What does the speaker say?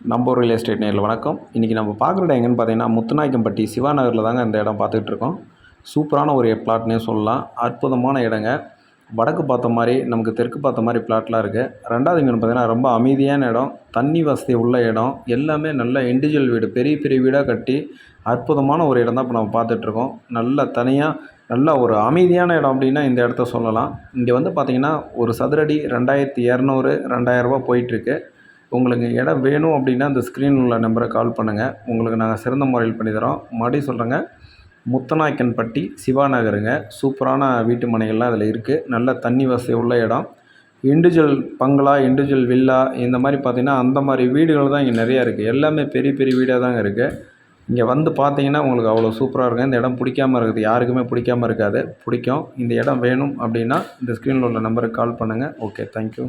நம்பூர் real estate நேரில் வணக்கம். இன்றைக்கி நம்ம பார்க்குற இடம் எங்கன்னு பார்த்தீங்கன்னா முத்துநாயக்கம்பட்டி சிவா நகரில் தாங்க இந்த இடம் பார்த்துட்ருக்கோம் சூப்பரான ஒரு பிளாட்னே சொல்லலாம். அற்புதமான இடங்க. வடக்கு பார்த்த மாதிரி நமக்கு தெற்கு பார்த்த மாதிரி பிளாட்லாம் இருக்குது ரெண்டாவது இங்கேன்னு பார்த்தீங்கன்னா ரொம்ப அமைதியான இடம். தண்ணி வசதி உள்ள இடம். எல்லாமே நல்ல இண்டிவிஜுவல் வீடு. பெரிய பெரிய வீடாக கட்டி அற்புதமான ஒரு இடம் தான் இப்போ நம்ம பார்த்துட்ருக்கோம் நல்ல தனியாக நல்ல ஒரு அமைதியான இடம் அப்படின்னா இந்த இடத்த சொல்லலாம். இங்கே வந்து பார்த்திங்கன்னா ஒரு சதுரடி ரெண்டாயிரத்தி இரநூறு ரெண்டாயிரரூபா போயிட்டுருக்கு. உங்களுக்கு இடம் வேணும் அப்படின்னா அந்த ஸ்க்ரீனில் உள்ள நம்பரை கால் பண்ணுங்கள் உங்களுக்கு நாங்கள் சிறந்த முறையில் பண்ணி தரோம். மறுபடியும் சொல்கிறேங்க முத்தநாயக்கன்பட்டி சிவா நகருங்க சூப்பரான வீட்டு மனைகள்லாம் அதில் இருக்குது நல்ல தண்ணி வசதி உள்ள இடம். இண்டிவிஜுவல் பங்களா இண்டிவிஜுவல் வில்லா இந்த மாதிரி பார்த்திங்கன்னா அந்த மாதிரி வீடுகள் தான் இங்கே நிறையா இருக்குது எல்லாமே பெரிய பெரிய வீடாக தாங்க இருக்குது இங்கே வந்து பார்த்தீங்கன்னா உங்களுக்கு அவ்வளோ சூப்பராக இருக்கும். இந்த இடம் பிடிக்காம இருக்குது. யாருக்குமே பிடிக்காம இருக்காது. பிடிக்கும். இந்த இடம் வேணும் அப்படின்னா இந்த ஸ்க்ரீனில் உள்ள நம்பருக்கு கால் பண்ணுங்கள் ஓகே தேங்க்யூ